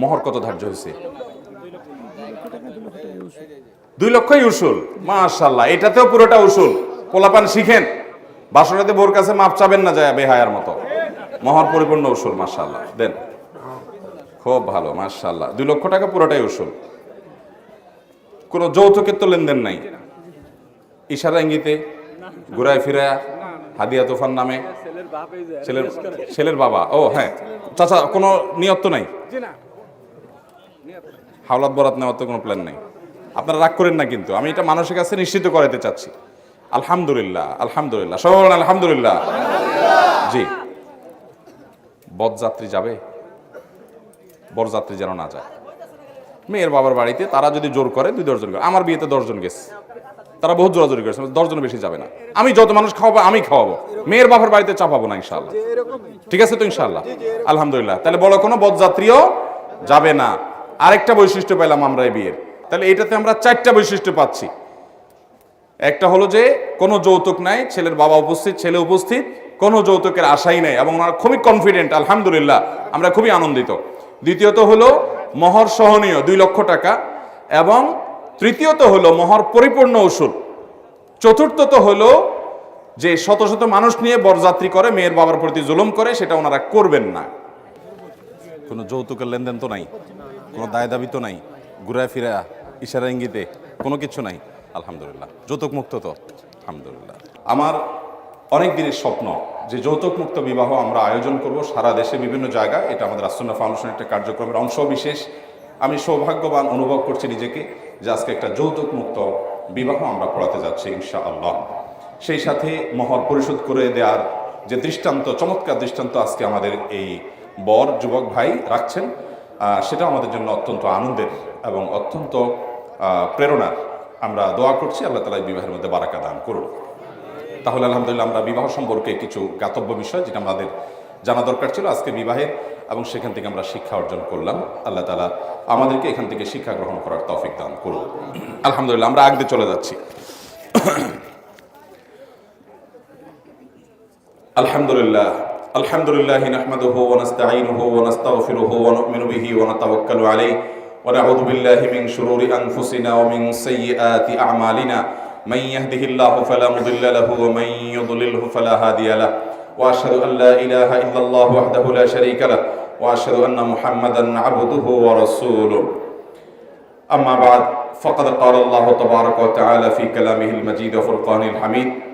মোহর কত ধার্য হয়েছে? দুই লক্ষই উসুল। মাশাল্লাহ এটাতেও পুরোটা উসুল। পোলাপান শিখেন বাসরাতে বোর কাছে মাপ চাবেন না যায় বেহায়ার মতো। মহর পরিপূর্ণ উসুল মাশাল্লাহ দেন। খুব ভালো মাশাল্লাহ দুই লক্ষ টাকা পুরোটাই উসুল। কোনো যৌতুকের তো লেনদেন নাই। ইশারা ইঙ্গিতে ঘুরায় ফিরায় হাদিয়া তুফান নামে ছেলের ছেলের বাবা। ও হ্যাঁ। চাচা কোনো নিয়ত তো নাই? হাওলাত বরাত নেওয়ার তো কোনো প্ল্যান নেই। আপনারা রাগ করেন না কিন্তু, আমি এটা মানুষের কাছে নিশ্চিত করাতে চাচ্ছি। আলহামদুলিল্লাহ আলহামদুলিল্লাহ, সবাই আলহামদুলিল্লাহ। জি। বরযাত্রী যাবে, বরযাত্রী যেন না যায়। মেয়ের বাবার বাড়িতে তারা যদি জোর করে, দুই দশজন করে আমার বিয়েতে দশজন গেছে। তারা বহুত জোরাজোরি করেছে দশজন বেশি যাবে না। আমি যত মানুষ খাওয়াবো, আমি খাওয়াবো। মেয়ের বাবার বাড়িতে চাপাবো না ইনশাল্লাহ ঠিক আছে তো ইনশাল্লাহ আলহামদুলিল্লাহ। তাহলে বড় কোনো বরযাত্রীও যাবে না। আরেকটা বৈশিষ্ট্য পেলাম আমরা এই বিয়ের। তাহলে এটাতে আমরা চারটা বৈশিষ্ট্য পাচ্ছি। একটা হলো যে, কোনো যৌতুক নাই, ছেলের বাবা উপস্থিত, ছেলে উপস্থিত, কোনো যৌতুকের আশাই নাই এবং ওনারা খুবই কনফিডেন্ট আলহামদুলিল্লাহ, আমরা খুবই আনন্দিত। দ্বিতীয়ত হলো, মহর সহনীয় দুই লক্ষ টাকা এবং তৃতীয়ত হলো, মহর পরিপূর্ণ ওষুধ চতুর্থত হলো, যে শত শত মানুষ নিয়ে বরযাত্রী করে, মেয়ের বাবার প্রতি জুলুম করে, সেটা ওনারা করবেন না। কোনো যৌতুকের লেনদেন তো নাই। কোনো দায় দাবি তো নাই। ঘুরায় ফিরা ইশারা ইঙ্গিতে কোনো কিছু নাই। আলহামদুলিল্লাহ। যৌতুক মুক্ত তো। আলহামদুলিল্লাহ। আমার অনেক দিনের স্বপ্ন যে যৌতুক মুক্ত বিবাহ আমরা আয়োজন করব সারা দেশে বিভিন্ন জায়গায়। এটা আমাদের আসন্না ফাউন্ডেশন একটা কার্যক্রমের অংশ বিশেষ। আমি সৌভাগ্যবান অনুভব করছি নিজেকে যে আজকে একটা যৌতুক মুক্ত বিবাহ আমরা পড়াতে যাচ্ছি ইনশা আল্লাহ সেই সাথে মহর পরিশোধ করে দেওয়ার যে দৃষ্টান্ত, চমৎকার দৃষ্টান্ত আজকে আমাদের এই বর, যুবক ভাই রাখছেন। সেটা আমাদের জন্য অত্যন্ত আনন্দের এবং অত্যন্ত প্রেরণার। আমরা দোয়া করছি, আল্লাহ তালা বিবাহের মধ্যে বারাকা দান করুন। তাহলে আলহামদুলিল্লাহ আমরা বিবাহ সম্পর্কে কিছু গাতব্য বিষয় যেটা আমাদের জানা দরকার ছিল আজকে বিবাহের এবং সেখান থেকে আমরা শিক্ষা অর্জন করলাম। আল্লাহ তালা আমাদেরকে এখান থেকে শিক্ষা গ্রহণ করার তফিক দান করুন। আলহামদুলিল্লাহ, আমরা আগে চলে যাচ্ছি। আলহামদুলিল্লাহ الحمد لله نحمده ونستعينه ونستغفره ونؤمن به ونتوكل عليه ونعوذ بالله من شرور أنفسنا ومن سيئات أعمالنا. من يهده الله فلا مضل له ومن يضلله فلا هادي له. وأشهد أن لا إله إلا الله وحده لا شريك له. وأشهد أن محمدا عبده ورسوله. أما بعد فقد قال الله تبارك وتعالى في كلامه المجيد وفرقانه الحميد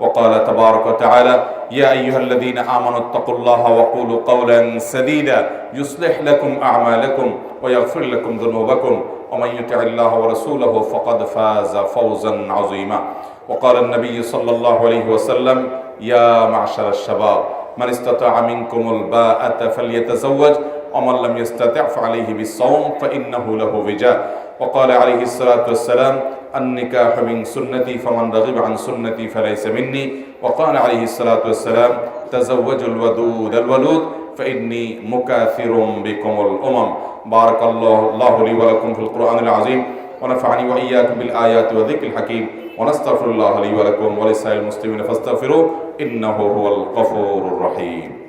وقال تبارك وتعالى يا أيها الذين آمنوا اتقوا الله وقولوا قولا سديدا يصلح لكم أعمالكم ويغفر لكم ذنوبكم. ومن يطع الله ورسوله فقد فاز فوزا عظيما. وقال النبي صلى الله عليه وسلم يا معشر الشباب من استطاع منكم الباءة فليتزوج ومن لم يستطع فعليه بالصوم فإنه له وجاء وقال عليه الصلاة والسلام النكاح من سنتي فمن رغب عن سنتي فليس مني وقال عليه الصلاة والسلام تزوجوا الودود الولود فإني مكاثر بكم الأمم بارك الله الله لي ولكم في القرآن العظيم ونفعني وإياكم بالآيات والذكر الحكيم ونستغفر الله لي ولكم ولسائر المسلمين فاستغفروه إنه هو الغفور الرحيم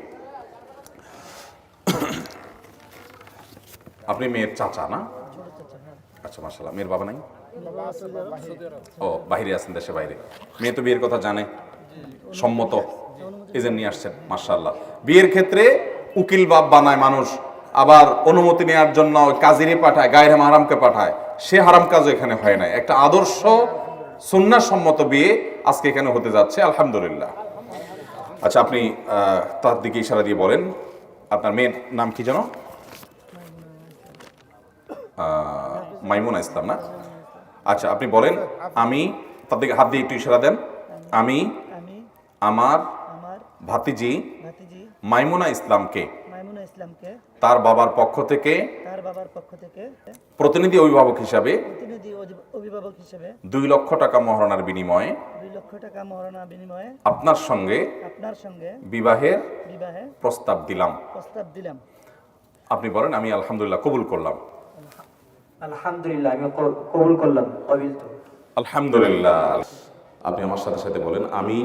আপনি মেয়ের চাচা না আচ্ছা মাশাল্লাহ মেয়ের বাবা নাই? ও বাইরে আছেন দেশে বাইরে। মেয়ে তো বিয়ের কথা জানে। সম্মত এজেন্ট নিয়ে আসছেন মার্শাল্লাহ বিয়ের ক্ষেত্রে উকিল বাপ বানায় মানুষ। আবার অনুমতি নেওয়ার জন্য কাজিরে পাঠায়, গায়ের হারামকে পাঠায়। সে হারাম কাজও এখানে হয় নাই। একটা আদর্শ সুন্নাহ সম্মত বিয়ে আজকে এখানে হতে যাচ্ছে, আলহামদুলিল্লাহ। আচ্ছা আপনি তার দিকে ইশারা দিয়ে বলেন। আপনার মেয়ের নাম কি জানো মাইমুনা ইসলাম না? আচ্ছা আপনি বলেন আমি তার দিকে হাত দিয়ে একটু ইশারা দেন। আমি আমি আমার ভাতিজি মাইমুনা ইসলামকে তার বাবার পক্ষ থেকে তার বাবার পক্ষ থেকে প্রতিনিধি অভিভাবক হিসাবে প্রতিনিধি অভিভাবক হিসেবে দুই লক্ষ টাকা মহারণার বিনিময়ে দুই লক্ষ টাকা মহারণা বিনিময়ে আপনার সঙ্গে আপনার সঙ্গে বিবাহের বিবাহে প্রস্তাব দিলাম। প্রস্তাব দিলাম। আপনি বলেন আমি আলহামদুলিল্লাহ কবুল করলাম। আলহামদুলিল্লাহ আমি কবুল করলাম কবিল তো। আলহামদুলিল্লাহ। আপনি আমার সাথে সাথে বলেন আমি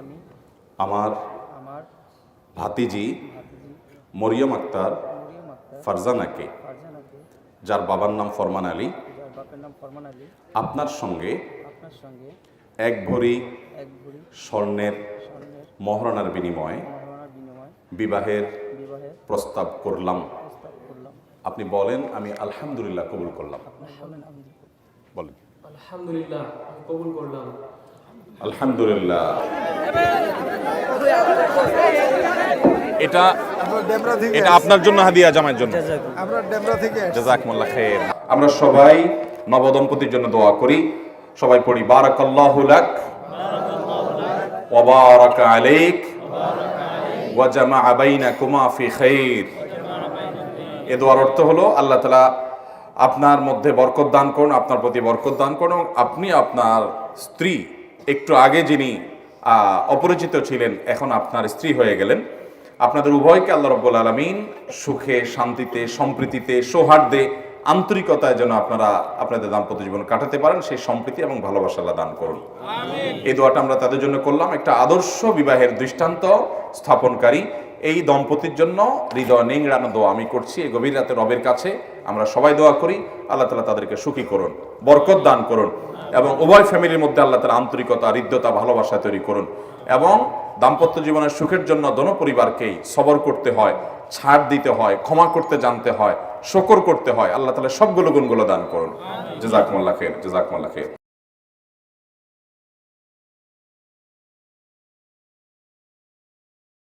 আমি আমার আমার ভাতিজি মরিয়ম আক্তার ফারজানাকে যার বাবার নাম ফরমান আলী। আপনার সঙ্গে এক ভরি স্বর্ণের মহারণার বিনিময়ে বিবাহের প্রস্তাব করলাম। আপনি বলেন আমি আলহামদুলিল্লাহ কবুল করলাম। বলেন। আলহামদুলিল্লাহ কবুল করলাম। আলহামদুলিল্লাহ। এটা এটা আপনার জন্য হাদিয়া জামাইয়ের জন্য। আমরা ডেমরা থেকে খাইর। আমরা সবাই নবদম্পতির জন্য দোয়া করি। সবাই পড়ি বারাকাল্লাহু লাক ওয়া বারাকা আলাইক। ওয়া জামাআ বাইনাকুমা ফি খাইর। এ দোয়ার অর্থ হলো আল্লাহ তালা আপনার মধ্যে বরকত দান করুন আপনার প্রতি বরকত দান করুন এবং আপনি আপনার স্ত্রী একটু আগে যিনি অপরিচিত ছিলেন এখন আপনার স্ত্রী হয়ে গেলেন। আপনাদের উভয়কে আল্লাহ রব্বুল আলমিন সুখে শান্তিতে সম্প্রীতিতে সৌহার্দ্যে আন্তরিকতায় যেন আপনারা আপনাদের দাম্পত্য জীবন কাটাতে পারেন সেই সম্প্রীতি এবং ভালোবাসা আল্লাহ দান করুন। এই দোয়াটা আমরা তাদের জন্য করলাম একটা আদর্শ বিবাহের দৃষ্টান্ত স্থাপনকারী এই দম্পতির জন্য হৃদয় নেংড়ানো দোয়া আমি করছি। এই গভীর রাতে রবের কাছে আমরা সবাই দোয়া করি। আল্লাহ তালা তাদেরকে সুখী করুন বরকত দান করুন এবং উভয় ফ্যামিলির মধ্যে আল্লাহ তালা আন্তরিকতা হৃদ্যতা ভালোবাসা তৈরি করুন এবং দাম্পত্য জীবনের সুখের জন্য দোনো পরিবারকেই সবর করতে হয় ছাড় দিতে হয় ক্ষমা করতে জানতে হয় শকর করতে হয়। আল্লাহ তালা সবগুলো গুণগুলো দান করুন। জেজাকমল্লা খের জেজাকমল্লা খের